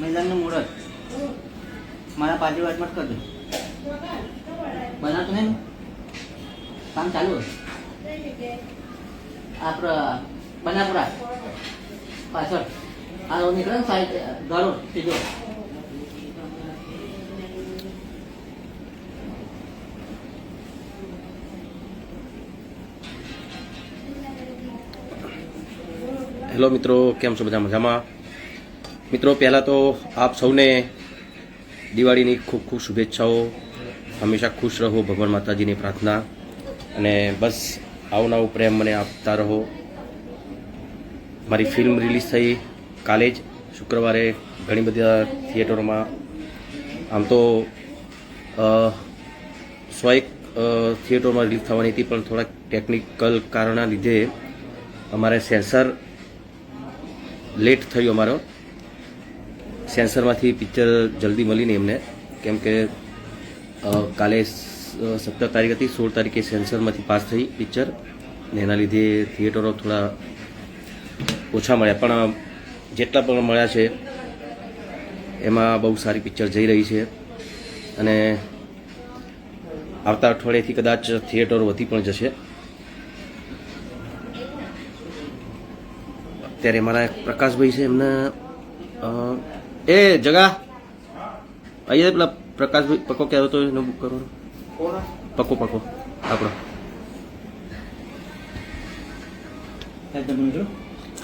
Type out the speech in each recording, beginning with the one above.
મહિલાનું મુહૂર્ત મારા પાછી વાટમાં કરજો. બનાવતું નહીં કામ ચાલુ આપણા બનાપુરા. પાછળ. આ રોડ નીકળે ને સાઈડ ઘરો સીધો. હેલો મિત્રો, કેમ છો? બધા મજામાં? મિત્રો, પહેલાં તો આપ સૌને દિવાળીની ખૂબ ખૂબ શુભેચ્છાઓ. હંમેશા ખુશ રહો, ભગવાન માતાજીની પ્રાર્થના. અને બસ, આવું નવું પ્રેમ મને આપતા રહો. મારી ફિલ્મ રિલીઝ થઈ કાલે જ, શુક્રવારે ઘણી બધા થિયેટરોમાં આમ તો સો એક થિયેટરમાં રિલીઝ થવાની હતી, પણ થોડાક ટેકનિકલ કારણના લીધે અમારે સેન્સર લેટ થયું અમારો. સેન્સરમાંથી પિક્ચર જલ્દી મળીને એમને. કેમ કે કાલે સત્તર તારીખ હતી, સોળ તારીખે સેન્સરમાંથી પાસ થઈ પિક્ચર. ને એના લીધે થિયેટરો થોડા ઓછા મળ્યા. પણ જેટલા પણ મળ્યા છે, એમાં બહુ સારી પિક્ચર જઈ રહી છે. અને આવતા અઠવાડિયેથી કદાચ થિયેટરો વધી પણ જશે. અત્યારે મારા પ્રકાશભાઈ છે એમને એ જગા. અહીંયા પેલા પ્રકાશભાઈ પકો કહેતો હતો એને બુક કરવાનો. પકો પકો. આપણો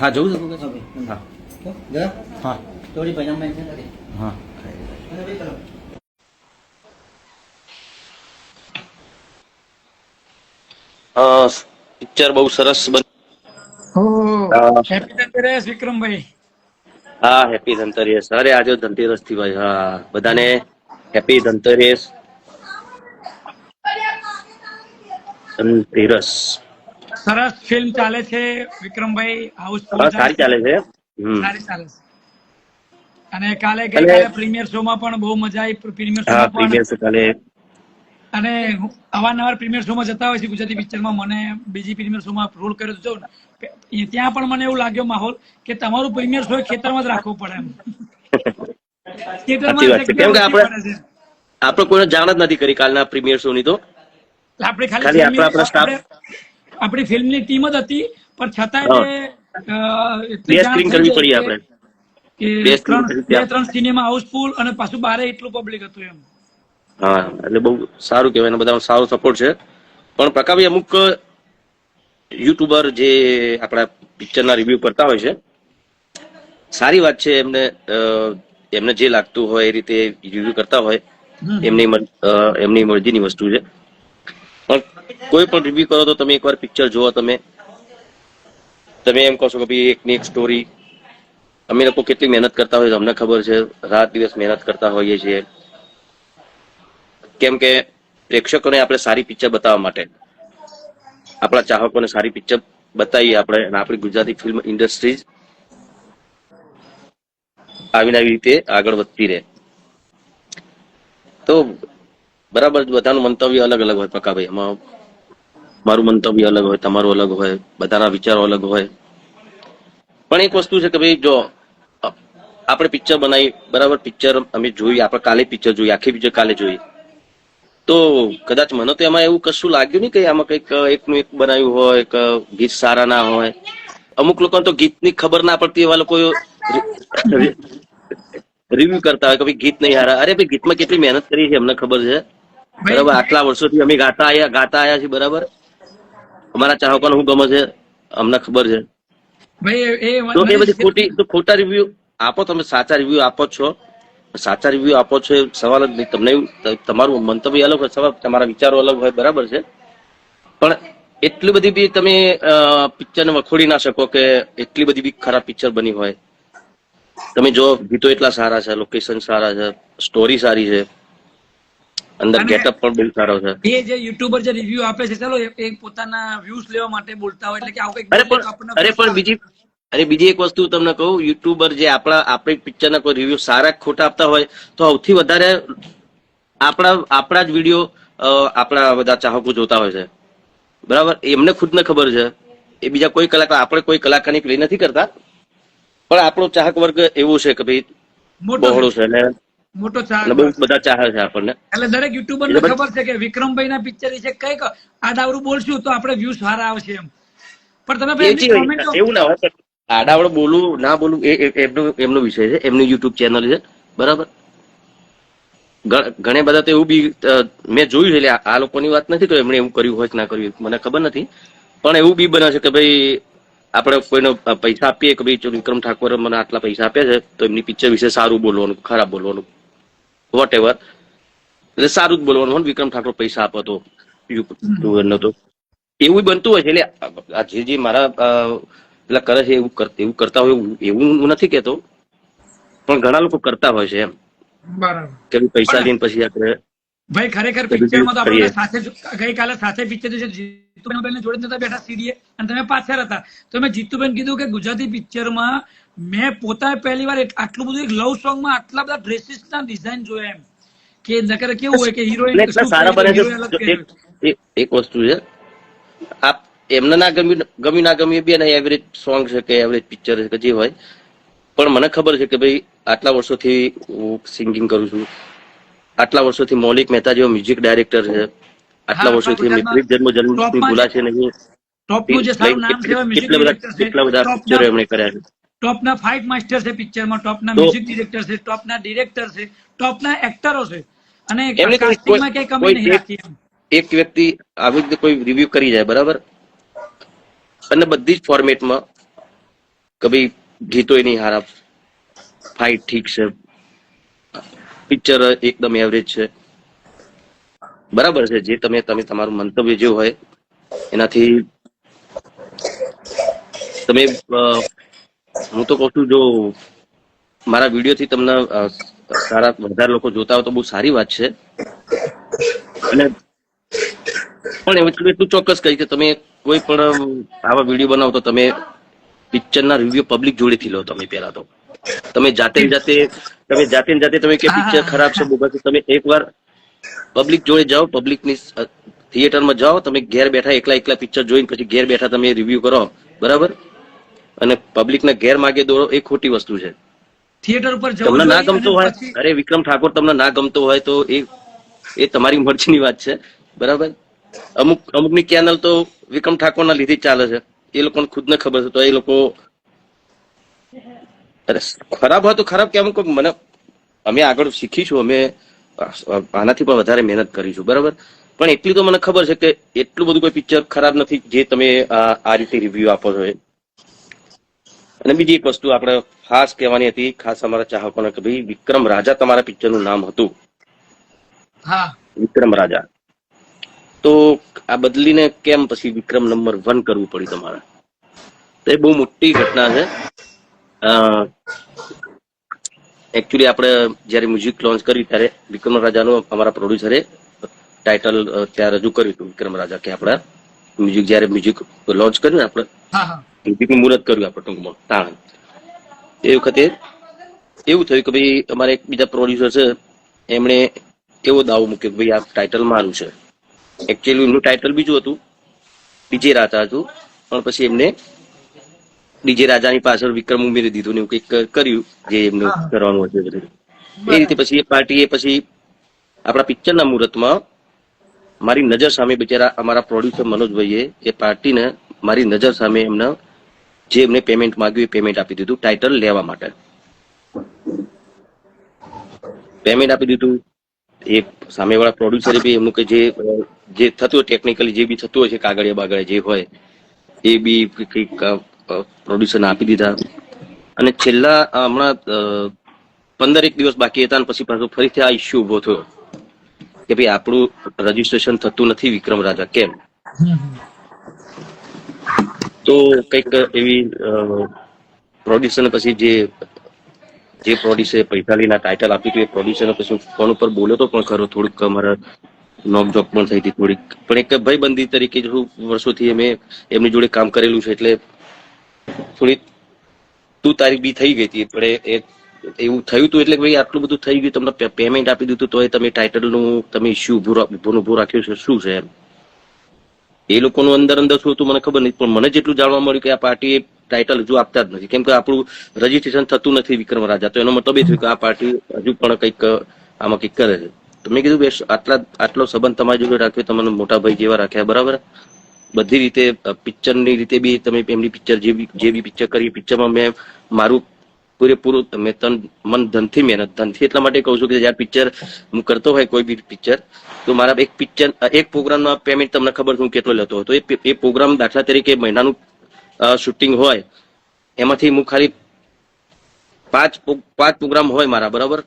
હા જવું છે? પકો? હા. હા. થોડી પૈસા હા. અને બે કરો પિક્ચર બહુ સરસ બન. વિક્રમભાઈ. હા હેપી ધનતેરસ. અરે આજે ધનતેરસથી ભાઈ હા બધાને હેપી ધનતેરસ. ધનતેરસ. સરસ ફિલ્મ ચાલે છે વિક્રમભાઈ હાઉસફુલ સારી ચાલે છે. સારી ચાલે છે. અને કાલે ગઈકાલે પ્રીમિયર શો માં પણ બહુ મજા આવી પ્રીમિયર શો માં પણ પ્રીમિયર છે કાલે અને અવારનવાર પ્રીમિયર શોમાં જતા હોય છે ગુજરાતી પિક્ચરમાં મને બીજી પ્રીમિયર શોમાં રોલ કર્યો તો ને. ત્યાં પણ મને એવું લાગ્યો માહોલ કે તમારું પ્રીમિયર શો ખેતરમાં જ રાખવું પડે એમ. આપણે-. આપણે કોઈને જાણ જ નથી કરી કાલના પ્રીમિયર શો ની તો. આપણે ખાલી આપણા- ફિલ્મની ટીમ જ હતી પણ છતાંય બે સ્ક્રીન કરવી પડી આપણે. કે. ત્રણ સિનેમા હાઉસફુલ અને પાછું બારે એટલું પબ્લિક હતું એમ. હા એટલે બહુ સારું કહેવાય અને બધાનો સારો સપોર્ટ છે. પણ પ્રકાભાઈ અમુક યુટ્યુબર જે આપણા પિક્ચરના રિવ્યુ કરતા હોય છે સારી વાત છે એમને એમને જે લાગતું હોય એ રીતે રિવ્યુ કરતા હોય એમની એમની મરજીની વસ્તુ છે. પણ કોઈ પણ રિવ્યુ કરો તો તમે એકવાર પિક્ચર જોવો તમે તમે એમ કહો છો કે ભાઈ એકની એક સ્ટોરી અમે લોકો કેટલી મહેનત કરતા હોય છે અમને ખબર છે રાત દિવસ મહેનત કરતા હોઈએ છીએ. કેમ કે પ્રેક્ષકોને આપણે સારી પિક્ચર બતાવવા માટે. આપણા ચાહકોને સારી પિક્ચર બતાવીએ આપણે આપણી ગુજરાતી ફિલ્મ ઇન્ડસ્ટ્રીઝ આવીને આવી રીતે આગળ વધતી રહે. તો બરાબર બધાનું મંતવ્ય અલગ અલગ હોય પકાભાઈ એમાં મારું મંતવ્ય અલગ હોય, તમારું અલગ હોય, બધાના વિચારો અલગ હોય. પણ એક વસ્તુ છે કે ભાઈ જો આપણે પિક્ચર બનાવી, બરાબર પિક્ચર અમે જોઈ, આપણે કાલે પિક્ચર જોઈ, આખી પિક્ચર કાલે જોઈ. તો કદાચ મને તો એમાં એવું કશું લાગ્યું નહીં કે આમાં કંઈક એકનું એક બનાવ્યું હોય કે ગીત સારા ના હોય અમુક લોકોને તો ગીતની ખબર ના પડતી એવા લોકો રિવ્યુ કરતા હોય કે ભાઈ ગીત નહીં હારા અરે ભાઈ ગીતમાં કેટલી મહેનત કરી છે અમને ખબર છે બરાબર આટલા વર્ષોથી અમે ગાતા આયા ગાતા આયા છીએ બરાબર અમારા ચાહકોને શું ગમે છે અમને ખબર છે તો એ બધી ખોટી ખોટા રિવ્યુ આપો તમે સાચા રિવ્યુ આપો છો સાચા રિવ્યુ આપો છો એ સવાલ જ નહીં. તમને તમારું મંતવ્ય અલગ હોય સવાલ તમારા વિચારો અલગ હોય બરાબર છે? પણ એટલી બધી બી તમે પિક્ચરને વખોડી ના શકો કે એટલી બધી બી ખરાબ પિક્ચર બની હોય. તમે જો ગીતો એટલા સારા છે લોકેશન સારા છે સ્ટોરી સારી છે. અંદર ગેટઅપ પણ બહુ સારો છે. એ જે યુટ્યુબર જે રિવ્યુ આપે છે ચાલો એ પોતાના વ્યૂઝ લેવા માટે બોલતા હોય એટલે કે આવું કંઈક અરે પણ. બીજી અરે બીજી એક વસ્તુ તમને કહું યુટ્યુબર જે આપણા આપણી પિક્ચરના કોઈ રિવ્યુ સારા ખોટા આપતા હોય તો સૌથી વધારે આપણા આપણા જ વીડિયો આપણા બધા ચાહકો જોતા હોય છે. બરાબર? એમને ખુદને ખબર છે. એ બીજા કોઈ કલાકાર આપણે કોઈ કલાકારની પ્લે નથી કરતા. પણ આપણો ચાહક વર્ગ એવો છે કે ભાઈ મોટો બહોળો છે અને મોટો ચાહક બહુ બધા ચાહે છે આપણને. એટલે દરેક યુટ્યુબર ને ખબર છે કે વિક્રમભાઈ ના પિક્ચર વિશે કંઈક આડાવડું બોલશું તો આપણે વ્યૂ સારા આવશે એમ. પણ તમે એવું ના હોય આડાવડ બોલવું ના બોલવું એ એમનો એમનો વિષય છે એમની યુટ્યુબ ચેનલ છે બરાબર ઘણા બધા તો એવું બી મેં જોયું છે એટલે આ- લોકોની વાત નથી તો એમણે એવું કર્યું હોય કે ના કર્યું મને ખબર નથી પણ એવું બી બને છે કે ભાઈ આપણે કોઈનો પૈસા આપીએ કે ભાઈ વિક્રમ ઠાકોરે મને આટલા પૈસા આપ્યા છે તો એમની પિક્ચર વિશે સારું બોલવાનું ખરાબ બોલવાનું વોટ એવર એટલે સારું જ બોલવાનું હોય વિક્રમ ઠાકોર પૈસા આપો તો યુટ્યુબરનો તો એવું બનતું હોય છે એટલે જે જે મારા પેલા કરે છે એવું એવું કરતા હોય એવું- હું નથી કેતો. પણ ઘણા લોકો કરતા હોય છે એમ. બરાબર. કે પૈસા લઈને પછી આપણે ભાઈ ખરેખર પિક્ચરમાં તો આપણે સાથે ગઈકાલે સાથે પિક્ચર છે. જીતુબેન જોડે નતા બેઠા સીડીએ અને તમે પાછળ હતા. તો મેં જીતુબેન કીધું કે ગુજરાતી પિક્ચરમાં મેં પોતાએ પહેલી વાર આટલું બધું એક લવ સોંગમાં આટલા બધા ડ્રેસીસ ના ડિઝાઇન જોયા એમ. કે નકર કેવું હોય કે હીરોઈન સારા બને છે એક વસ્તુ છે. આપ એમને ના ગમ્યું ગમ્યું ના ગમ્યું બી ના એવરેજ સોંગ છે કે એવરેજ પિક્ચર છે કે જે હોય. પણ મને ખબર છે કે ભાઈ આટલા વર્ષોથી હું સિંગિંગ કરું છું. આટલા વર્ષોથી મૌલિક મહેતા જેવો મ્યુઝિક ડાયરેક્ટર છે. આટલા વર્ષોથી મિત્રિક જન્મ જન્મ ભૂલા છે. નહીં. ટોપનું જે સારું નામ છે એવા કેટલા બધા ડિરેક્ટર છે કેટલા બધા પિક્ચરો એમણે કર્યા છે. ટોપના ફાઇટ માસ્ટર છે પિક્ચરમાં ટોપના મ્યુઝિક ડિરેક્ટર છે ટોપના ડિરેક્ટર છે ટોપના એક્ટરો છે. અને કાસ્ટિંગમાં કઈ કમી નહીં એક- રાખી એક વ્યક્તિ આવી રીતે કોઈ રિવ્યુ કરી જાય બરાબર? અને બધી જ ફોર્મેટમાં કે ભાઈ ગીતો નહીં હારા. ફાઇટ ઠીક છે. પિક્ચર એકદમ એવરેજ છે. બરાબર છે, જે તમે તમે તમારું મંતવ્ય જે હોય, એનાથી તમે હું તો કહું છું જો મારા વિડીયોથી તમને સારા વધારે લોકો જોતા હોય તો બહુ સારી વાત છે. અને પણ એટલું એટલું ચોક્કસ કહી કે તમે કોઈ પણ આવા વીડિયો બનાવો તો તમે પિક્ચરના રિવ્યુ પબ્લિક જોડેથી લો તમે પહેલા તો. તમે જાતે જાતે તમે જાતે જાતે તમે કે પિક્ચર ખરાબ છે બોગસ તમે એકવાર પબ્લિક જોડે જાઓ પબ્લિકની થિયેટરમાં જાઓ તમે ઘેર બેઠા એકલા એકલા પિક્ચર જોઈને પછી ઘેર બેઠા તમે રિવ્યુ કરો બરાબર? અને પબ્લિકને ઘેર માગે દોડો એ ખોટી વસ્તુ છે. થિયેટર ઉપર તમને ના ગમતો હોય અરે વિક્રમ ઠાકોર તમને ના ગમતો હોય તો એ એ તમારી મરજીની વાત છે બરાબર? અમુક અમુકની ચેનલ તો વિક્રમ ઠાકોરના લીધે ચાલે છે. એ લોકોને ખુદને ખબર છે. તો એ લોકો અરે ખરાબ હોય તો ખરાબ કેમ કોઈ મને અમે આગળ શીખીશું. અમે આનાથી પણ વધારે મહેનત કરીશું. બરાબર? પણ એટલી તો મને ખબર છે કે એટલું બધું કોઈ પિક્ચર ખરાબ નથી જે તમે આ રીતે રિવ્યુ આપો છો અને બીજી એક વસ્તુ આપણે ખાસ કહેવાની હતી ખાસ અમારા ચાહકોને કે ભાઈ વિક્રમ રાજા તમારા પિક્ચરનું નામ હતું. હા. વિક્રમ રાજા. તો આ બદલીને કેમ પછી વિક્રમ નંબર વન કરવું પડ્યું તમારે? તો એ બહુ મોટી ઘટના છે. એકચ્યુઅલી આપણે જ્યારે મ્યુઝિક લોન્ચ કર્યું ત્યારે વિક્રમ રાજાનું અમારા પ્રોડ્યુસરે ટાઇટલ ત્યાં રજૂ કર્યું હતું વિક્રમ રાજા કે આપણા મ્યુઝિક જ્યારે મ્યુઝિક લોન્ચ કર્યું ને આપણે મ્યુઝિકનું મુહૂર્ત કર્યું આપણે ટૂંકમાં તાણ. એ વખતે એવું થયું કે ભાઈ અમારે એક બીજા પ્રોડ્યુસર છે એમણે એવો દાવો મૂક્યો કે ભાઈ આ ટાઇટલ મારું છે. એકચ્યુઅલી એમનું ટાઇટલ બીજું હતું. ડીજે રાજા હતું. પણ પછી એમને ડીજે રાજાની પાછળ વિક્રમ ઉમેરી દીધું ને એવું કંઈક કર્યું જે એમનું કરવાનું હતું એ બધું. એ રીતે પછી એ પાર્ટીએ પછી આપણા પિક્ચરના મુહૂર્તમાં મારી નજર સામે બિચારા અમારા પ્રોડ્યુસર મનોજભાઈએ એ પાર્ટીને મારી નજર સામે એમને જે એમને પેમેન્ટ માંગ્યું એ પેમેન્ટ આપી દીધું. ટાઇટલ લેવા માટે. પેમેન્ટ આપી દીધું. એ સામેવાળા પ્રોડ્યુસરે બી એમનું કે જે જે થતું હોય ટેકનિકલી જે બી થતું હોય છે કાગળે બાગળે જે હોય, એ બી કંઈક પ્રોડ્યુસરને આપી દીધા. અને છેલ્લા હમણાં પંદર એક દિવસ બાકી હતા અને પછી પાછો ફરીથી આ ઇસ્યુ ઊભો થયો. કે ભાઈ આપણું રજીસ્ટ્રેશન થતું નથી વિક્રમ રાજા, કેમ? તો કંઈક એવી પ્રોડ્યુસરને પછી જે જે પ્રોડ્યુસરે પૈસા લઈને ટાઇટલ આપ્યું હતું, એ પ્રોડ્યુસરને પછી ફોન ઉપર બોલ્યો તો પણ ખરો, થોડુંક અમારા નોક જોક પણ થઈ હતી થોડીક. પણ એક ભાઈબંધી તરીકે જો વર્ષોથી અમે એમની જોડે કામ કરેલું છે એટલે થોડી તું તારી બી થઈ ગઈ હતી. પણ એ- એવું થયું હતું એટલે ભાઈ આટલું બધું થઈ ગયું, તમને પેમેન્ટ આપી દીધું તોય તમે ટાઇટલનું તમે ઇસ્યુ ઉભું ને ઉભું રાખ્યું છે, શું છે એમ? એ લોકોનું અંદર અંદર શું હતું મને ખબર નહીં, પણ મને જેટલું જાણવા મળ્યું કે આ પાર્ટીએ ટાઇટલ હજુ આપતા જ નથી. કેમ કે આપણું રજીસ્ટ્રેશન થતું નથી વિક્રમ રાજા. તો એનો મતલબ એ થયું કે આ પાર્ટી હજુ પણ કંઈક, આમાં કંઈક કરે છે. તો મેં કીધું બેસ આટલા, આટલો સંબંધ તમારી જોડે રાખ્યો, તમને મોટા ભાઈ જેવા રાખ્યા, બરાબર? બધી રીતે પિક્ચરની રીતે બી તમે એમની પિક્ચર જે બી પિક્ચર કરી, પિક્ચરમાં મેં મારું પૂરેપૂરું, મેં તન, મન ધનથી મહેનત, ધનથી એટલા માટે કહું છું કે જ્યારે પિક્ચર હું કરતો હોય કોઈ બી પિક્ચર, તો મારા એક પિક્ચર એક પ્રોગ્રામનો પેમેન્ટ તમને ખબર હું કેટલો લેતો હતો. એ પ્રોગ્રામ દાખલા તરીકે મહિનાનું શૂટિંગ હોય, એમાંથી હું ખાલી પાંચ પાંચ પ્રોગ્રામ હોય મારા, બરાબર?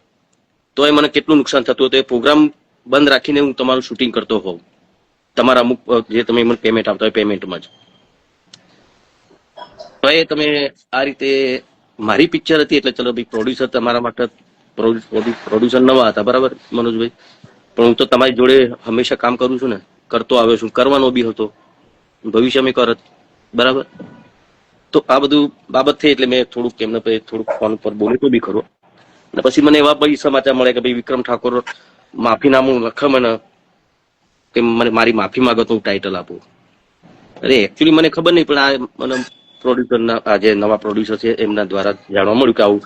તો એ મને કેટલું નુકસાન થતું હતું એ પ્રોગ્રામ બંધ રાખીને હું તમારું શૂટિંગ કરતો હોઉં. તમારા અમુક જે તમે મને પેમેન્ટ આપતા હોય પેમેન્ટમાં જ. તો એ તમે આ રીતે, મારી પિક્ચર હતી એટલે ચલો ભાઈ પ્રોડ્યુસર તમારા માટે પ્રોડ્યુસર નવા હતા, બરાબર, મનોજભાઈ? પણ હું તો તમારી જોડે હંમેશા કામ કરું છું ને, કરતો આવ્યો છું, કરવાનો બી હતો. ભવિષ્યમાં કરત, બરાબર? તો આ બધું બાબત થઈ એટલે મેં થોડુંક એમને પછી થોડુંક ફોન પર બોલ્યો તો બી ખરો. અને પછી મને એવા પછી સમાચાર મળ્યા કે ભાઈ, વિક્રમ ઠાકોર, માફીનામું લખમ મને. કે મને મારી માફી માંગો તો હું ટાઇટલ આપું. અરે એકચ્યુઅલી મને ખબર નહીં, પણ આ મને પ્રોડ્યુસરના આ જે નવા પ્રોડ્યુસર છે, એમના દ્વારા જાણવા મળ્યું કે આવું.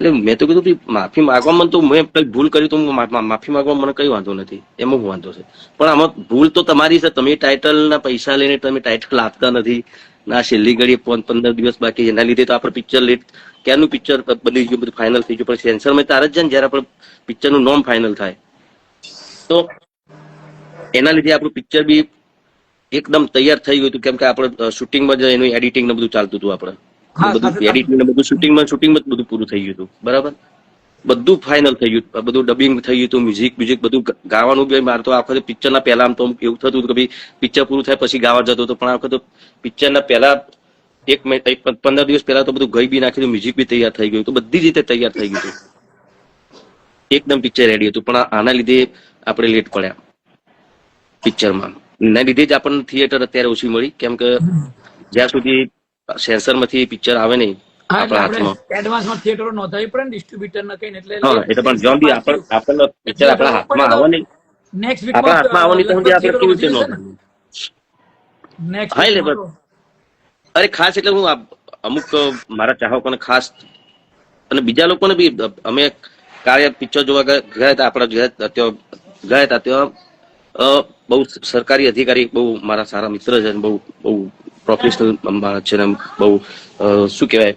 એટલે મેં તો કીધું ભાઈ, માફી માંગવામાં તો મેં કઈ ભૂલ કરી, તો માફી માંગવા મને કઈ વાંધો નથી. એમાં હું વાંધો છે. પણ આમાં ભૂલ તો તમારી છે. તમે ટાઇટલના પૈસા લઈને તમે ટાઇટલ આપતા નથી. ના છેલ્લી ઘડી પંદર દિવસ બાકી એના લીધે તો આપણે પિક્ચર લેટ ક્યારનું પિક્ચર બની ગયું બધું ફાઇનલ થઈ ગયું. પણ સેન્સરમાં તારે જ જાય ને જયારે આપણે પિક્ચરનું નોમ ફાઇનલ થાય. તો એના લીધે આપણું પિક્ચર બી એકદમ તૈયાર થઈ ગયું હતું. કેમ કે આપણે શૂટિંગમાં જ એનું એડિટિંગ ને બધું ચાલતું હતું આપણે. બધું એડિટિંગ ને બધું શૂટિંગમાં શૂટિંગમાં જ બધું પૂરું થઈ ગયું હતું. બરાબર? બધું ફાઇનલ થઈ ગયું. બધું ડબિંગ થઈ ગયું હતું મ્યુઝિક મ્યુઝિક બધું ગાવાનું બી મારે તો આખો પિક્ચરના પહેલા તો એવું થતું હતું કે ભાઈ પિક્ચર પૂરું થાય પછી ગાવા જતો હતો. પણ આ વખતે પિક્ચરના પહેલા એક પંદર દિવસ પહેલા તો બધું ગઈ બી નાખી દીધું મ્યુઝિક બી તૈયાર થઈ ગયું હતું. બધી રીતે તૈયાર થઈ ગયું હતું. એકદમ પિક્ચર રેડી હતું. પણ આના લીધે આપણે લેટ પડ્યા પિક્ચરમાં એના લીધે જ આપણને થિયેટર અત્યારે ઓછી મળી. કેમ કે જ્યાં સુધી સેન્સરમાંથી પિક્ચર આવે નહીં હા એટલે આપણે એડવાન્સમાં થિયેટરો નોંધાવી પડે ને ડિસ્ટ્રીબ્યુટર કહીને એટલે એટલે પણ જ્યાં બી આપણ આપણને પિક્ચર આપણા હાથમાં આવે નહીં નેક્સ્ટ આપણા હાથમાં આવવાની તો સુધી આપણે કેવી રીતે નેક્સ્ટ હા, એટલે અરે ખાસ એટલે હું અમુક મારા ચાહકોને ખાસ અને બીજા લોકોને બી અમે કાર્ય પિક્ચર જોવા ગયા હતા આપણા ગયા ગયા હતા ત્યાં બહુ સરકારી અધિકારી બહુ મારા સારા મિત્ર છે બહુ બહુ પ્રોફેશનલ છે ને બહુ શું કહેવાય?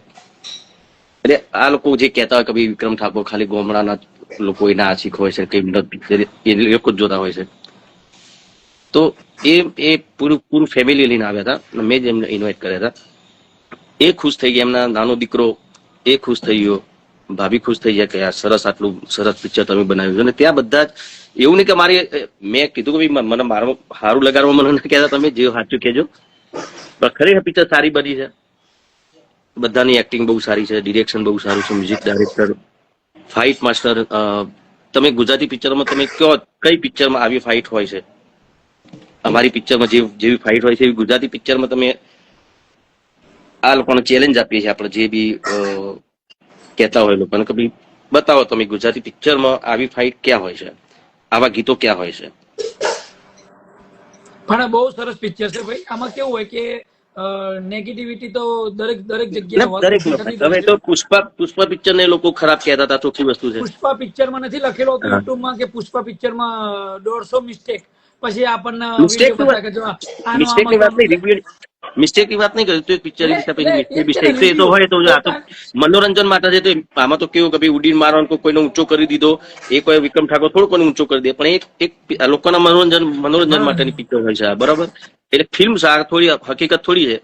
એટલે આ લોકો જે કહેતા હોય કે ભાઈ વિક્રમ ઠાકોર ખાલી ગોમડાના લોકો એના આશિક હોય છે કે એ લોકો જ જોતા હોય છે. તો એ એ પૂરું પૂરું ફેમિલી લઈને આવ્યા હતા મેં જ એમને ઇન્વાઇટ કર્યા હતા. એ ખુશ થઈ ગયા, એમના નાનો દીકરો એ ખુશ થઈ ગયો, ભાભી ખુશ થઈ ગયા કે આ સરસ આટલું સરસ પિક્ચર તમે બનાવ્યું અને ત્યાં બધા જ એવું નહીં કે મારી મેં કીધું કે ભાઈ મને મારું સારું લગાડવા મને કહેતા તમે જે સાચું કહેજો. પણ ખરેખર પિક્ચર સારી બની છે. બધાની એક્ટિંગ બહુ સારી છે ડિરેક્શન બહુ સારું છે મ્યુઝિક ડાયરેક્ટર ફાઇટ માસ્ટર તમે ગુજરાતી પિક્ચરમાં તમે કયો, કઈ પિક્ચરમાં આવી ફાઇટ હોય છે? અમારી પિક્ચરમાં જે, જેવી ફાઇટ હોય છે, એવી ગુજરાતી પિક્ચરમાં તમે આ લોકોને ચેલેન્જ આપીએ છીએ આપણે, જે બી કહેતા હોય લોકોને કે બતાવો તમે ગુજરાતી પિક્ચરમાં આવી ફાઇટ ક્યાં હોય છે? આવા ગીતો ક્યાં હોય છે? પણ બહુ સરસ પિક્ચર છે ભાઈ. આમાં કેવું હોય કે નેગેટિવિટી તો દરેક દરેક જગ્યાએ દરેક હવે તો પુષ્પા પુષ્પા પિક્ચર ને લોકો ખરાબ કહેતા હતા ચોખ્ખી વસ્તુ છે. પુષ્પા પિક્ચરમાં નથી લખેલો હતો હા. યુટ્યુબમાં કે પુષ્પા પિક્ચરમાં દોઢસો મિસ્ટેક પછી આપણને મિસ્ટેકની વાત નહીં મિસ્ટેકની વાત નહીં કરી તો પિક્ચર એટલે- એટલે- મિસ્ટેક મિસ્ટેક એ તો હોય તો આ તો મનોરંજન માટે છે તો આમાં તો કેવું કે ભાઈ ઉડીન મારવાનો કોઈ કોઈને ઊંચો કરી દીધો એ કોઈ વિક્રમ ઠાકોર થોડો કોઈને ઊંચો કરી દે પણ એક એક લોકોના મનોરંજન મનોરંજન. માટેની પિક્ચર હોય છે બરાબર? એટલે ફિલ્મ સાર થોડી હકીકત થોડી છે.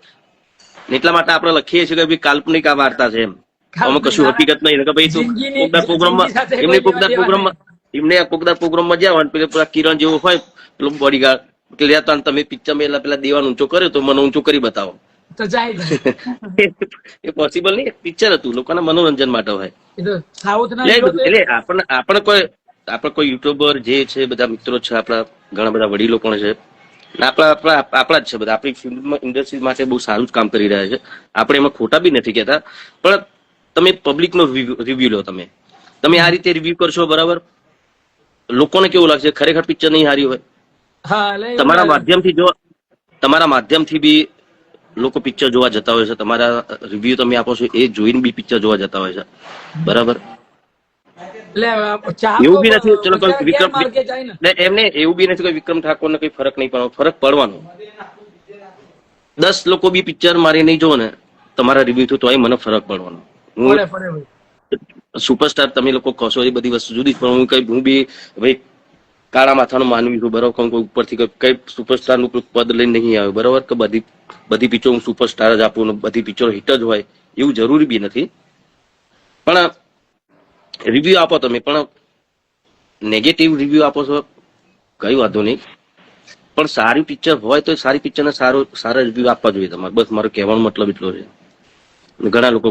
એટલા માટે આપણે લખીએ છીએ કે ભાઈ કાલ્પનિક આ વાર્તા છે એમ. આમાં કશું હકીકત નહીં કે ભાઈ તું કોકદાર પ્રોગ્રામમાં એમને લેવા પ્રોગ્રામમાં એમને આ કોકદાર પ્રોગ્રામમાં જ્યાં હોય પેલા પેલા કિરણ જેવો હોય પેલો બોડીગાર્ડ કે લે તો તમે પિક્ચર પેલા પેલા દેવાનું ઊંચો કર્યો તો મને ઊંચો કરી બતાવો. તો જાય એ પોસિબલ નહીં પિક્ચર હતું લોકોના મનોરંજન માટે હોય. એટલે આપણને આપણે કોઈ આપણે કોઈ યુટ્યુબર જે છે બધા મિત્રો છે આપણા ઘણા બધા વડીલો પણ છે. આપણા આપણા આપણા જ છે બધા. આપણી ફિલ્મ ઇન્ડસ્ટ્રી માટે બહુ સારું જ કામ કરી રહ્યા છે. આપણે એમાં ખોટા બી નથી કહેતા. પણ તમે પબ્લિકનો રિવ્યુ લો તમે. તમે આ રીતે રિવ્યુ કરશો બરાબર? લોકોને કેવું લાગશે? ખરેખર પિક્ચર નહીં હારી હોય? તમારા. માધ્યમથી જો તમારા માધ્યમથી બી લોકો પિક્ચર જોવા જતા હોય છે. તમારા રિવ્યુ તમે આપો છો એ જોઈને બી પિક્ચર જોવા જતા હોય છે. બરાબર? એવું બી નથી. ચલો કોઈ વિક્રમ એમને એવું બી નથી કે વિક્રમ ઠાકોર ને કઈ ફરક નહીં પડવાનો. ફરક પડવાનો. દસ લોકો બી પિક્ચર મારી નહીં જોવો ને તમારા રિવ્યુ થી તોય મને ફરક પડવાનો. હું સુપરસ્ટાર તમે લોકો કહો છો એ બધી વસ્તુ જુદી પણ હું કઈ હું બી ભાઈ કાળા માથાનો માનવી છું. બરાબર કોઈ ઉપરથી કઈ સુપરસ્ટારનું પદ લઈને નહીં આવે. બરાબર, કે બધી બધી પિક્ચર હું સુપરસ્ટાર જ આપું બધી પિક્ચર હિટ જ હોય, એવું જરૂરી બી નથી. પણ રિવ્યુ આપો તમે. પણ નેગેટિવ રિવ્યુ આપો છો, કઈ વાંધો નહીં. પણ સારી પિક્ચર હોય તો સારી પિક્ચરને સારો સારા રિવ્યુ આપવા જોઈએ તમારે. બસ, મારો કહેવાનો મતલબ એટલો છે. ઘણા લોકો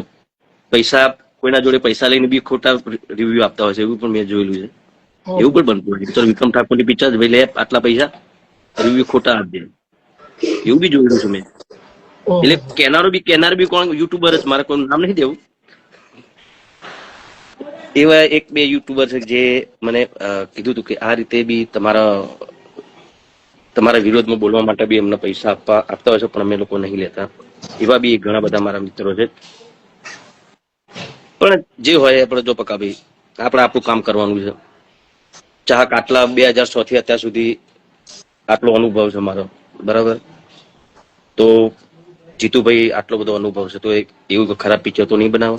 પૈસા કોઈના જોડે પૈસા લઈને બી ખોટા રિવ્યુ આપતા હોય છે, એવું પણ મેં જોયેલું છે. એવું પણ બનતું હોય. ચલો વિક્રમ ઠાકોરની પિક્ચર ભાઈ લે આટલા પૈસા. રિવ્યુ ખોટા આપજે. એવું બી જોયેલું છું મેં. એટલે કેનારો બી કેનાર બી કોણ? યુટ્યુબર જ. મારે કોઈ નામ નહીં દેવું. એવા એક બે યુટ્યુબર છે જે મને કીધું હતું કે આ રીતે બી તમારા તમારા વિરોધમાં બોલવા માટે બી એમને પૈસા આપવા આપતા હોય છે પણ અમે લોકો નહીં લેતા. એવા બી ઘણા બધા મારા મિત્રો છે. પણ જે હોય આપણે જો પકાભાઈ આપણે આપણું કામ કરવાનું છે. ચાહક આટલા બે હજાર સો થી અત્યાર સુધી આટલો અનુભવ છે મારો. બરાબર? તો જીતુભાઈ આટલો બધો અનુભવ છે તો એક એવું ખરાબ પિક્ચર તો નહીં બનાવો?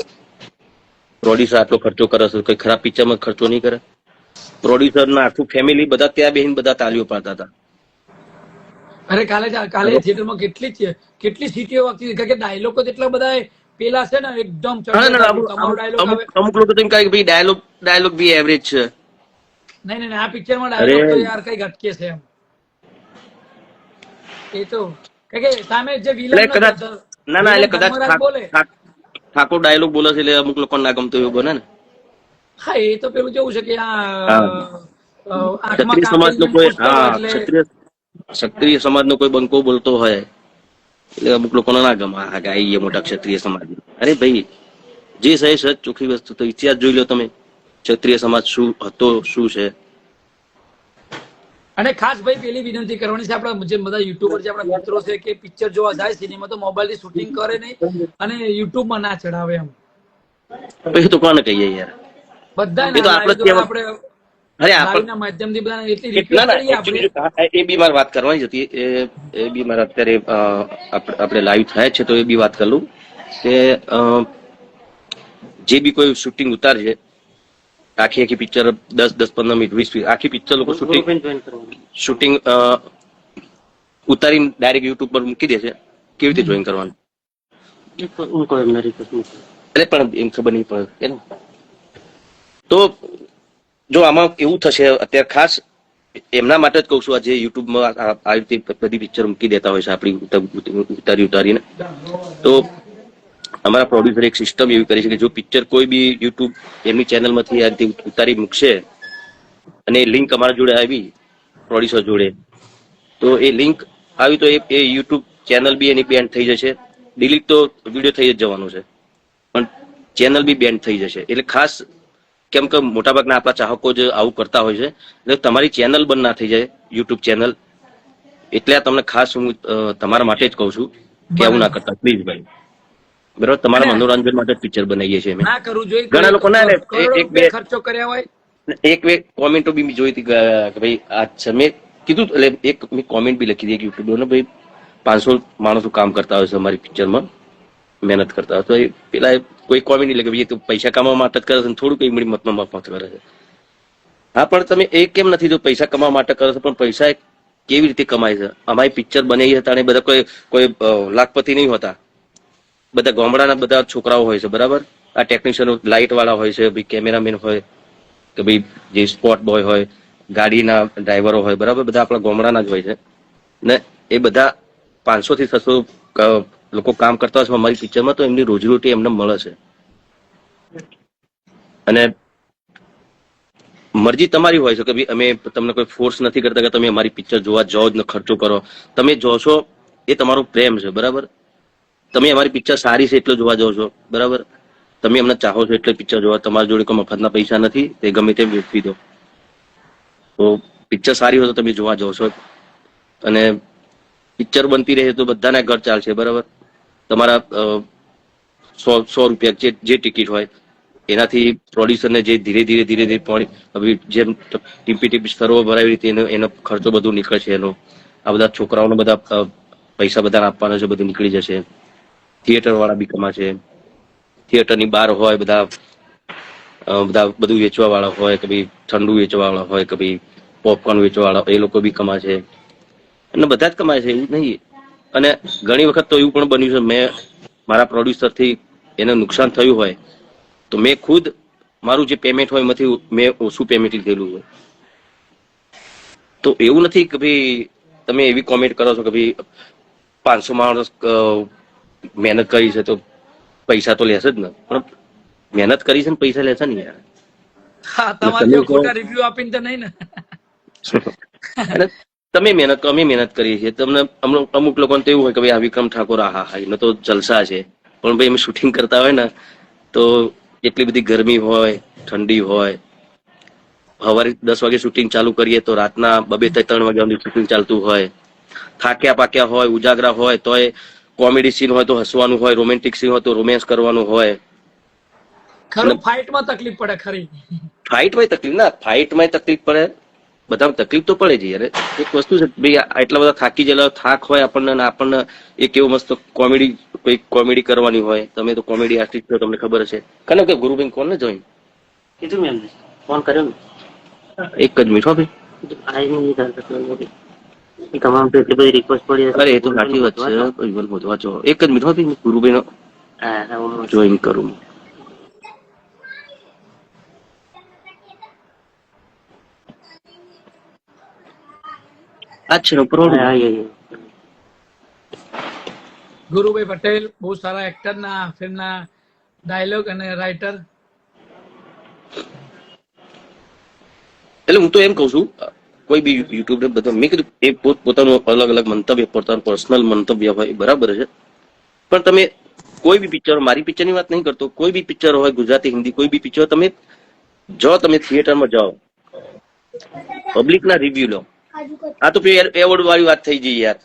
પ્રોડ્યુસર આટલો ખર્ચો કરે છે કોઈ ખરાબ પિક્ચરમાં ખર્ચો નહીં કરે? પ્રોડ્યુસર ના આખું ફેમિલી બધા ત્યાં બેહીને બધા તાલીઓ પાડતા હતા. અરે કાલે કાલે થિયેટરમાં કેટલી છે કેટલી સીટીઓ વાગતી કારણ કે ડાયલોગો જેટલા એટલા બધા પેલા છે ને એકદમ અમુક લોકો તો એમ કહે કે ભાઈ ડાયલોગ ડાયલોગ બી એવરેજ છે. નહીં નહીં આ પિક્ચરમાં ડાયલોગ તો યાર કઈ ઘટકે છે એમ. એ તો કે સામે જે વિલન ના ના એટલે કદાચ ઠાકોર ડાયલોગ બોલે છે એટલે અમુક લોકો ના ગમતો એવું બને ને. હા એ તો પેલું કેવું છે કે આ ક્ષત્રિય સમાજ નો કોઈ હા ક્ષત્રિય ક્ષત્રિય સમાજ નો કોઈ બંકો બોલતો હોય એટલે અમુક લોકોને ના ગમે. આ ગાય એ મોટા ક્ષત્રિય સમાજ અરે ભાઈ જે સહી સચ ચોખ્ખી વસ્તુ. તો ઇતિહાસ જોઈ લો તમે. ક્ષત્રિય સમાજ શું હતો શું છે? અને ખાસ ભાઈ પેલી વિનંતી કરવાની છે આપણા જે બધા યુટ્યુબર છે આપણા મિત્રો છે કે પિક્ચર જોવા જાય સિનેમા તો મોબાઈલથી શૂટિંગ કરે નહીં અને યુટ્યુબમાં ના ચડાવે એમ. પછી તો કોને કહીએ યાર? બધા આપણે અરે આપણા માધ્યમથી બધા એટલી રિક્વેસ્ટ એ બી મારે વાત કરવાની હતી. એ બી મારે અત્યારે આપણે લાઈવ થાય છે તો એ બી વાત કરું કે જે બી કોઈ શૂટિંગ ઉતારશે આખી આખી પિક્ચર દસ દસ પંદર મિનિટ વીસ મિનિટ આખી પિક્ચર લોકો શૂટિંગ શૂટિંગ ઉતારીને ડાયરેક્ટ યુટ્યુબ પર મૂકી દે છે. કેવી રીતે જોઈન કરવાનું? અરે પણ એમ ખબર નહીં પડે તો જો આમાં એવું થશે અત્યારે ખાસ એમના માટે જ કઉ છું આ જે યુટ્યુબમાં આ- આ આ રીતે બધી પિક્ચર મૂકી દેતા હોય છે આપણી ઉતારી ઉતારીને. તો અમારા પ્રોડ્યુસર એક સિસ્ટમ એવી કરી છે કે જો પિક્ચર કોઈ બી યુટ્યુબ એમની ચેનલમાંથી આ ઉતારી મૂકશે અને લિંક અમારા જોડે આવી પ્રોડ્યુસર જોડે, તો એ લિંક આવી તો એ યુટ્યુબ ચેનલ બી એની બેન્ડ થઈ જશે. ડિલીટ તો વીડિયો થઈ જ જવાનો છે. પણ ચેનલ બી બેન્ડ થઈ જશે. એટલે ખાસ કેમ કે મોટાભાગના આપણા ચાહકો જ આવું કરતા હોય છે. એટલે તમારી ચેનલ બંધ ના થઈ જાય યુટ્યુબ ચેનલ એટલે આ તમને ખાસ હું તમારા માટે જ કહું છું કે આવું ના કરતા. પ્લીઝ ભાઈ. બરાબર? તમારા મનોરંજન માટે પિક્ચર બનાવીએ છીએ ના કરવું જોઈએ ઘણા લોકો ના એક- બે- ખર્ચો કર્યા હોય. એક બે કોમેન્ટો બી જોઈ હતી કે ભાઈ આ છે. મેં કીધું એટલે એક મેં કોમેન્ટ બી લખી દીધી યુટ્યુબ ને ભાઈ પાંચસો માણસો કામ કરતા હોય છે અમારી પિક્ચરમાં મહેનત કરતા હોય. તો એ પેલા કોઈ કોમેન્ટ નહીં લખે તો પૈસા કમાવા માટે કરે છે થોડું એ મળી મતમાં મફત કરે છે. હા પણ તમે એ કેમ નથી જો પૈસા કમાવા માટે કરો છો પણ પૈસા કેવી રીતે કમાય છે? અમારી પિક્ચર બનાવી હતા અને બધા કોઈ કોઈ લાખપતિ નહીં હોતા. બધા ગામડાના બધા છોકરાઓ હોય છે, બરાબર? આ ટેકનિશિયનો લાઇટ વાળા હોય છે, ભાઈ કેમેરામેન હોય, કે ભાઈ જે સ્પોટ બોય હોય, ગાડીના ડ્રાઈવરો હોય, બરાબર? બધા આપણા ગામડાના જ હોય છે. ને એ બધા પાંચસો થી છસો લોકો કામ કરતા હોય છે અમારી પિક્ચરમાં તો એમની રોજીરોટી એમને મળે છે. અને મરજી તમારી હોય છે કે ભાઈ અમે તમને કોઈ ફોર્સ નથી કરતા કે તમે અમારી પિક્ચર જોવા જાઓ જ ખર્ચો કરો. તમે જોશો એ તમારો પ્રેમ છે, બરાબર? તમે અમારી પિક્ચર સારી છે એટલે જોવા જાઓ છો. બરાબર? તમે અમને ચાહો છો એટલે પિક્ચર જોવા. તમારી જોડે કોઈ મફતના પૈસા નથી. તે ગમે તેમ વેચી દો. તો પિક્ચર સારી હોય તો તમે જોવા જાઓ છો. અને પિક્ચર બનતી રહે તો બધાના ઘર ચાલશે, બરાબર? તમારા સો સો રૂપિયા જે જે ટિકિટ હોય, એનાથી પ્રોડ્યુસરને જે ધીરે ધીરે ધીરે ધીરે પાણી જેમ ટીપી ટીપી સ્તરો ભરાવી રીતે એનો એનો ખર્ચો બધું નીકળશે એનો. આ બધા છોકરાઓને બધા પૈસા બધા આપવાના છે, બધું નીકળી જશે. થિયેટર વાળા બી કમાશે. થિયેટરની બહાર હોય બધા બધા બધું વેચવા વાળા હોય, કે ભાઈ ઠંડુ વેચવા વાળા હોય, કે ભાઈ પોપકોર્ન વેચવા વાળા એ લોકો બી કમાશે. અને બધા જ કમાય છે, એવું નહીં. અને ઘણી વખત તો એવું પણ બન્યું છે, મેં મારા પ્રોડ્યુસરથી એને નુકસાન થયું હોય, તો મેં ખુદ મારું જે પેમેન્ટ હોય એમાંથી મેં ઓછું પેમેન્ટ લીધેલું હોય. તો એવું નથી કે ભાઈ તમે એવી કોમેન્ટ કરો છો કે ભાઈ પાંચસો માણસ મહેનત કરી છે તો પૈસા તો લેશે જ ને. પણ મહેનત કરી છે ને પૈસા લેશે ને યાર. હા તમારે તમે ખોટા રિવ્યુ આપીને તો નહીં ને. તમે મહેનત અમે મહેનત કરીએ છીએ. તમને અમુક લોકોને તો એવું હોય કે ભાઈ આ વિક્રમ ઠાકોર આ હા એનો તો જલસા છે. પણ ભાઈ અમે શૂટિંગ કરતા હોય ને તો એટલી બધી ગરમી હોય ઠંડી હોય. સવારે દસ વાગે શૂટિંગ ચાલુ કરીએ તો રાતના બબે ત્રણ વાગ્યા સુધી શૂટિંગ ચાલતું હોય. થાક્યા પાક્યા હોય ઉજાગરા હોય તોય કોમેડી સીન હોય તો હસવાનું હોય રોમેન્ટિક સીન હોય તો રોમેન્સ કરવાનું હોય. ખરું ફાઇટમાં તકલીફ પડે ખરી. ફાઇટમાં તકલીફ ના ફાઇટમાં તકલીફ પડે. બધામાં તકલીફ તો પડે જ યાર એક વસ્તુ છે ભાઈ આ એટલા બધા થાકી ગયેલા થાક હોય આપણને આપણને એક એવું મસ્ત કોમેડી કોઈ કોમેડી કરવાની હોય. તમે તો કોમેડી આર્ટિસ્ટ છો તમને ખબર છે કને કે ગુરુબેન કોણ ને જોઈન? કીધું મેં ફોન કર્યો ને. એક જ મીઠો ભાઈ. તમામ એટલી બધી રિક્વેસ્ટ પડી અરે એ તો સાચી વાત છે. કોઈ પણ વધવા જો એક જ મિનિટ ભાઈ ગુરુબેન જોઈન કરું. અચ્છા. ગુરુભાઈ પટેલ બહુ સારા એક્ટર ના ફિલ્મના ડાયલોગ અને રાઇટર એટલે હું તો એમ કઉ છું કોઈ બી યુટ્યુબર ને મેં કીધું એ પોત પોતાનું અલગ અલગ મંતવ્ય પોતાનું પર્સનલ મંતવ્ય હોય બરાબર છે. પણ તમે કોઈ બી પિક્ચર મારી પિક્ચરની વાત નહીં કરતો કોઈ બી પિક્ચર હોય ગુજરાતી હિન્દી કોઈ બી પિક્ચર તમે જો તમે થિયેટરમાં જાઓ પબ્લિક ના રિવ્યુ લો. આ તો એવોર્ડ વાળી વાત થઈ ગઈ યાર.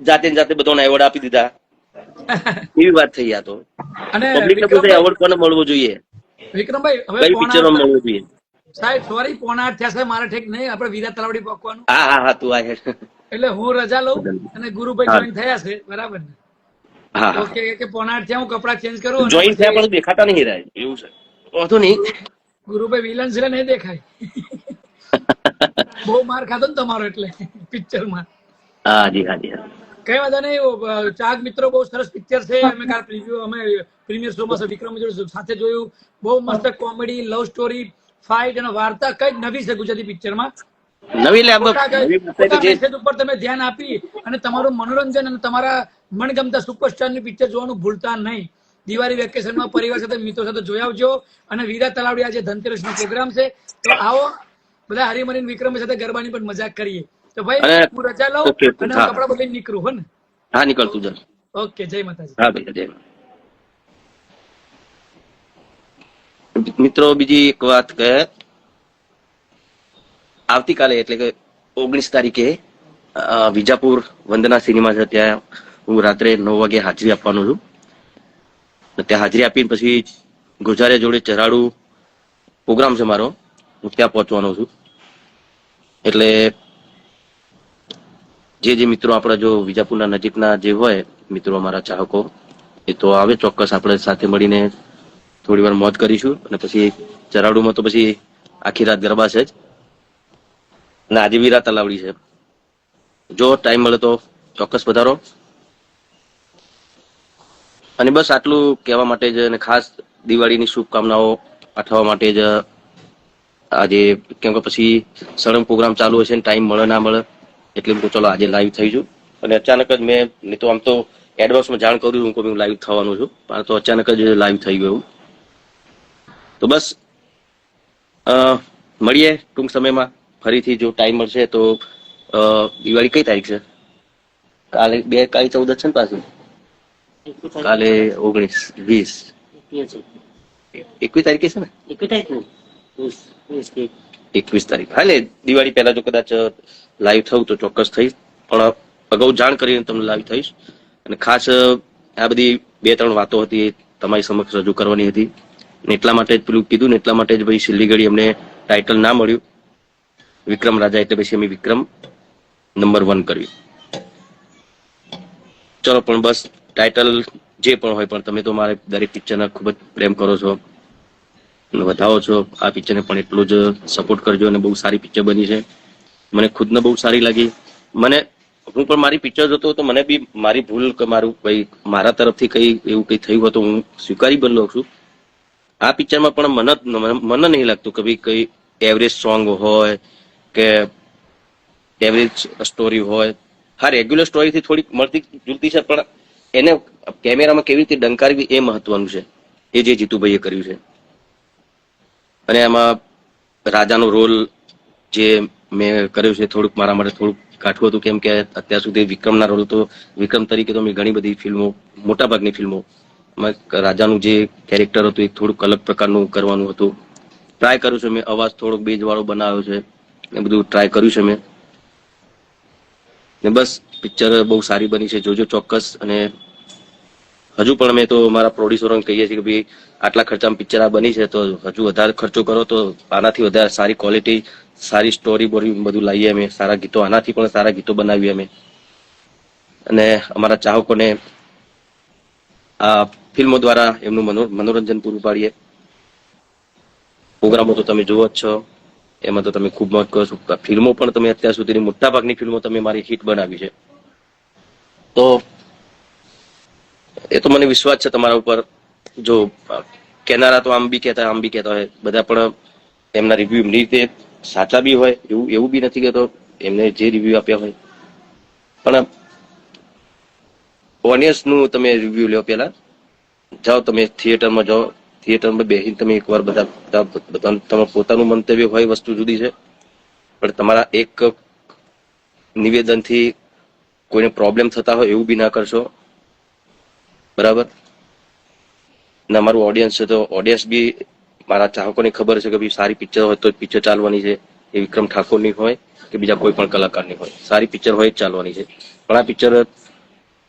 જાતે ને જાતે બધાને એવોર્ડ આપી દીધા. એવી વાત થઈ આ તો. અને પબ્લિક ને પૂછે એવોર્ડ કોને મળવો જોઈએ? વિક્રમભાઈ હવે કઈ પિક્ચરમાં મળવો જોઈએ? સાહેબ સોરી પોણા આઠ થયા છે મારે ઠીક નહીં. આપણે વીરા તલાવડી પકવાનું હા હા હા તું આ એટલે હું રજા લઉં અને ગુરુભાઈ જોઈન થયા છે બરાબર ને? ઓકે કે પોણા આઠ થયા હું કપડા ચેન્જ કરું જોઈન થયા પણ દેખાતા નહીં રહે એવું છે. વાંધો નહીં. ગુરુભાઈ વિલન છે નહીં દેખાય. બહુ માર ખાધો ને તમારો એટલે પિક્ચરમાં હા જી હા જી હા. કઈ વાંધો નહીં ચાક મિત્રો બહુ સરસ પિક્ચર છે. અમે કાલ પ્રિવ્યુ અમે પ્રીમિયર શો માં વિક્રમ સાથે જોયું. બહુ મસ્ત કોમેડી લવ સ્ટોરી ફાઇટ અને વાર્તા કઈ નવી છે ગુજરાતી પિક્ચરમાં. નવી એટલે આમાં ખોટા નવી કઈ- વસ્તુ ખોટા જે message ઉપર તમે ધ્યાન આપી અને તમારું મનોરંજન અને તમારા મનગમતા સુપરસ્ટારની પિક્ચર જોવાનું ભૂલતા નહીં. દિવાળી વેકેશનમાં પરિવાર સાથે મિત્રો સાથે જોઈ આવજો. અને વીરા તલાવડી આજે ધનતેરસ નો પ્રોગ્રામ છે. તો આવો બધા હરિમરીન વિક્રમ સાથે ગરબાની પણ મજાક કરીએ. તો ભાઈ હું રજા લઉં અને કપડા બદલી નીકળું હો ને? હા નીકળતું ઓકે જય માતાજી. હા ભાઈ જય માતા. મિત્રો, બીજી એક વાત કે આવતીકાલે, એટલે કે ઓગણીસ તારીખે વિજાપુર વંદના સિનેમા છે, ત્યાં હું રાત્રે નવ વાગે હાજરી આપવાનો છું. ત્યાં હાજરી આપીને પછી ગુજારે જોડે ચરાડું પ્રોગ્રામ છે મારો, હું ત્યાં પહોંચવાનો છું. એટલે જે જે મિત્રો આપણા જો વિજાપુરના નજીકના જે હોય, મિત્રો, અમારા ચાહકો, એ તો આવે ચોક્કસ, આપણે સાથે મળીને થોડી વાર મોજ કરીશું અને પછી ચરાડુમાં તો પછી આખી રાત ગરબા છે જ. અને આજે વિરા તલાવડી છે. જો ટાઈમ મળે તો ચોક્કસ વધારો અને બસ આટલું કહેવા માટે જ અને ખાસ દિવાળીની શુભકામનાઓ પાઠવવા માટે જ આજે કેમ કે પછી સળંગ પ્રોગ્રામ ચાલુ હશે ને ટાઈમ મળે ના મળે એટલે હું ચલો આજે લાઈવ થઈ છું. અને અચાનક જ મેં, નહીં તો આમ તો એડવાન્સમાં જાણ કરું છું કે હું લાઈવ થવાનું છું. પણ તો અચાનક જ લાઈવ થઈ ગયું. તો બસ મળીએ ટૂંક સમયમાં. ફરીથી જો ટાઈમ મળશે તો દિવાળી કઈ તારીખ છે? કાલે બે, કાલે ચૌદ છે ને પાછું? કાલે ઓગણીસ, વીસ. એકવીસ. તારીખે છે ને? એકવીસ તારીખ. એકવીસ તારીખ હા દિવાળી પહેલા જો કદાચ, લાઈવ થવું તો ચોક્કસ થઈશ. પણ અગાઉ જાણ કરીને તમને લાઈવ થઈશ. અને ખાસ, આ બધી બે, ત્રણ વાતો હતી તમારી સમક્ષ રજૂ કરવાની હતી. એટલા માટે જ પેલું કીધું ને એટલા માટે જ ભાઈ ઘડી અમને ટાઇટલ ના મળ્યું. વિક્રમ રાજા એટલે પછી અમે વિક્રમ નંબર વન કર્યું. ચલો પણ બસ ટાઇટલ જે પણ હોય પણ તમે તો મારે દરેક પિક્ચરના ખૂબ જ પ્રેમ કરો છો વધાવો છો. આ પિક્ચરને પણ એટલું જ સપોર્ટ કરજો અને બહુ સારી પિક્ચર બની છે. મને ખુદને બહુ સારી લાગી. મને હું પણ મારી પિક્ચર જોતો તો મને બી મારી ભૂલ કે મારું કઈ મારા તરફથી કઈ એવું કઈ થયું હતું હું સ્વીકારી બનલો છું. આ પિક્ચરમાં પણ મને મને નહીં લાગતું કે ભાઈ કઈ એવરેજ સોંગ હોય કે એવરેજ સ્ટોરી હોય. હા રેગ્યુલર સ્ટોરીથી થોડીક મળતી જુલતી છે, પણ એને કેમેરામાં કેવી રીતે ડંકારવી એ મહત્વનું છે. એ જે જીતુભાઈએ કર્યું છે. અને એમાં રાજાનો રોલ જે મેં કર્યો છે, થોડુંક મારા માટે થોડુંક કાઠું હતું, કેમ કે અત્યાર સુધી વિક્રમના રોલ તો વિક્રમ તરીકે તો મેં ઘણી બધી ફિલ્મો મોટાભાગની ફિલ્મો રાજાનું જે કેરેક્ટર હતું એ થોડુંક અલગ પ્રકારનું કરવાનું હતું. ટ્રાય કર્યું છે મેં, અવાજ થોડોક બેજવાળો બનાવ્યો છે. એ બધું ટ્રાય કર્યું છે મેં. ને બસ પિક્ચર બહુ સારી બની છે, જોજો ચોક્કસ. અને હજુ પણ અમે તો મારા પ્રોડ્યુસરોને કહીએ છીએ કે ભાઈ, આટલા ખર્ચામાં પિક્ચર આ બની છે, તો હજુ વધારે ખર્ચો કરો તો આનાથી વધારે સારી ક્વોલિટી સારી સ્ટોરી બોરી બધું લાવીએ અમે. સારા ગીતો, આનાથી પણ સારા ગીતો બનાવીએ અમે. અને અમારા ચાહકોને ફિલ્મો દ્વારા એમનું મનોરંજન પૂરું પાડીએ. પ્રોગ્રામો તો તમે જુઓ જ છો. એમાં તો તમે ખૂબ મોજ કરો છો. ફિલ્મો પણ તમે અત્યાર સુધીની મોટાભાગની ફિલ્મો તમે મારી હિટ બનાવી છે. તો એ તો મને વિશ્વાસ છે તમારા ઉપર. જો કેનારા તો આમ બી કહેતા, આમ બી કહેતા હોય. બધા પણ એમના રિવ્યુ એમની રીતે સાચા બી હોય, એવું એવું બી નથી કહેતો. એમને જે રિવ્યુ આપ્યા હોય. પણ ઓડિયન્સનું તમે રિવ્યુ લ્યો પહેલા. જાઓ તમે થિયેટરમાં જાઓ. થિયેટરમાં બેસીને તમે એકવાર બધા બધા તમારું પોતાનું મંતવ્ય હોય, વસ્તુ જુદી છે. પણ તમારા એક નિવેદનથી કોઈને પ્રોબ્લેમ થતા હોય એવું બી ના કરશો. બરાબર? ને અમારું ઓડિયન્સ છે તો ઓડિયન્સ બી મારા ચાહકોને ખબર છે કે ભાઈ સારી પિક્ચર હોય તો પિક્ચર ચાલવાની છે. એ વિક્રમ ઠાકોરની હોય કે બીજા કોઈ પણ કલાકારની હોય. સારી પિક્ચર હોય જ ચાલવાની છે. પણ આ પિક્ચર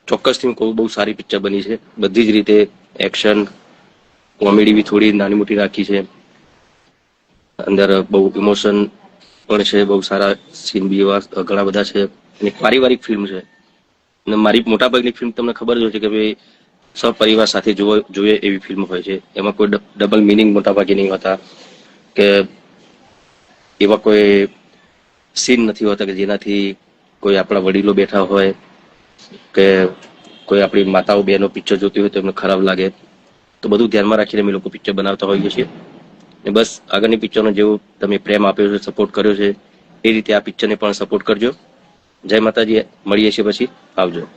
ચોક્કસથી હું કહું બહુ સારી પિક્ચર બની છે. બધી જ રીતે એક્શન કોમેડી બી થોડી નાની મોટી રાખી છે. અંદર બહુ ઇમોશન પણ છે, બહુ સારા સીન બી એવા, ઘણા બધા છે. અને પારિવારિક ફિલ્મ છે. અને મારી મોટાભાગની ફિલ્મ તમને ખબર જ હોય છે કે ભાઈ, સપરિવાર સાથે જોવો, જોઈએ એવી ફિલ્મ હોય છે. એમાં કોઈ ડબલ મિનિંગ મોટાભાગે નહીં હોતા. કે એવા કોઈ સીન નથી હોતા કે જેનાથી કોઈ આપણા વડીલો બેઠા હોય કે કોઈ આપણી માતાઓ બહેનો પિક્ચર જોતી હોય તો એમને ખરાબ લાગે. તો બધું ધ્યાનમાં રાખીને અમે લોકો પિક્ચર બનાવતા હોઈએ છીએ. ને બસ આગળની પિક્ચરનો જેવો તમે પ્રેમ આપ્યો છે સપોર્ટ કર્યો છે, એ રીતે આ પિક્ચરને પણ સપોર્ટ કરજો. જય માતાજી, મળીએ છીએ પછી. આવજો.